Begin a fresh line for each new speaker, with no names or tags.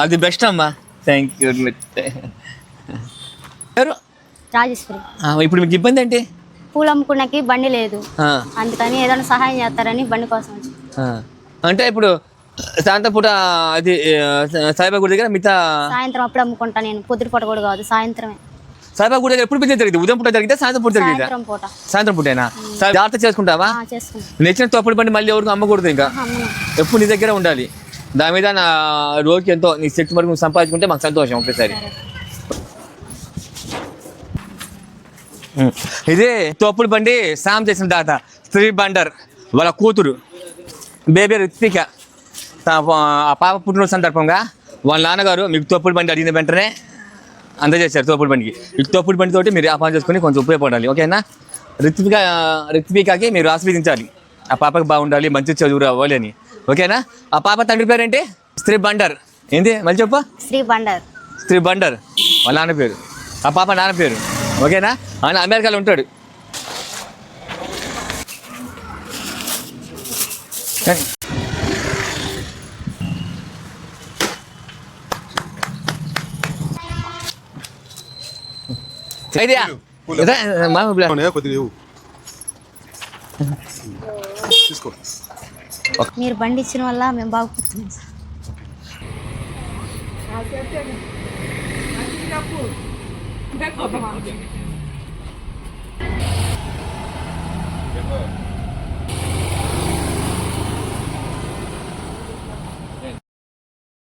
అది బెస్ట్ అమ్మా. Thank you
Rajeshwari.
ఆ, ఇప్పుడు మీకు ఇబ్బంది ఏంటి?
పూలు అమ్ముకున్నకి బండి లేదు.
ఆ,
అందుకని ఏదైనా సహాయం చేస్తారని బండి కోసం.
అంటే ఇప్పుడు సాయంత్రం పూట అది సాయిబాబా గుడి దగ్గర మిగతా
సాయంత్రం అప్పుడు అమ్ముకుంటా నేను. పొద్దుటిపూట కూడా కాదు సాయంత్రమే.
సాయిబాబా గుడి దగ్గర ఎప్పుడు బిజినెస్ జరిగింది? ఉదయం పూట జరిగితే సాయంత్రం పూట జరిగిందా?
సాయంత్రం పూట.
సాయంత్రం పూటేనా? జాగ్రత్త చేసుకుంటావా? నెచ్చిన తప్పుడు బండి మళ్ళీ ఎవరికి అమ్మకూడదు ఇంకా. ఎప్పుడు నీ దగ్గర ఉండాలి. దాని మీద నా రోజుకి ఎంతో నీ శక్తి వరకు నువ్వు సంపాదించుకుంటే మాకు సంతోషం ఒకేసారి. ఇదే తోపుడు బండి సామ్ చేసిన తాత స్త్రీ బండర్ వాళ్ళ కూతురు బేబీ రిత్విక ఆ పాప పుట్టినరోజు సందర్భంగా వాళ్ళ నాన్నగారు మీకు తోపుడు బండి అడిగిన వెంటనే అందజేశారు తోపుడు బండికి. ఈ తోపుడు బండి తోటి మీరు వ్యాపారం చేసుకుని కొంచెం ఉపయోగపడాలి ఓకేనా? రిత్విక రిత్వికకి మీరు ఆస్వాదించాలి ఆ పాపకి బాగుండాలి మంచి చదువు రావాలి అని. ఓకేనా ఆ పాప తండ్రి పేరేంటి స్త్రీ బండర్ ఏంది మళ్ళీ చెప్పు
శ్రీ బండర్
స్త్రీ బండర్ వాళ్ళ నాన్న పేరు ఆ పాప నాన్న పేరు ఓకేనా ఆయన అమెరికాలో ఉంటాడు ఐడియా
కొద్దిగా. తీసుకో
మీరు బండి ఇచ్చిన వల్ల మేము బాగుపడుతున్నాం సార్.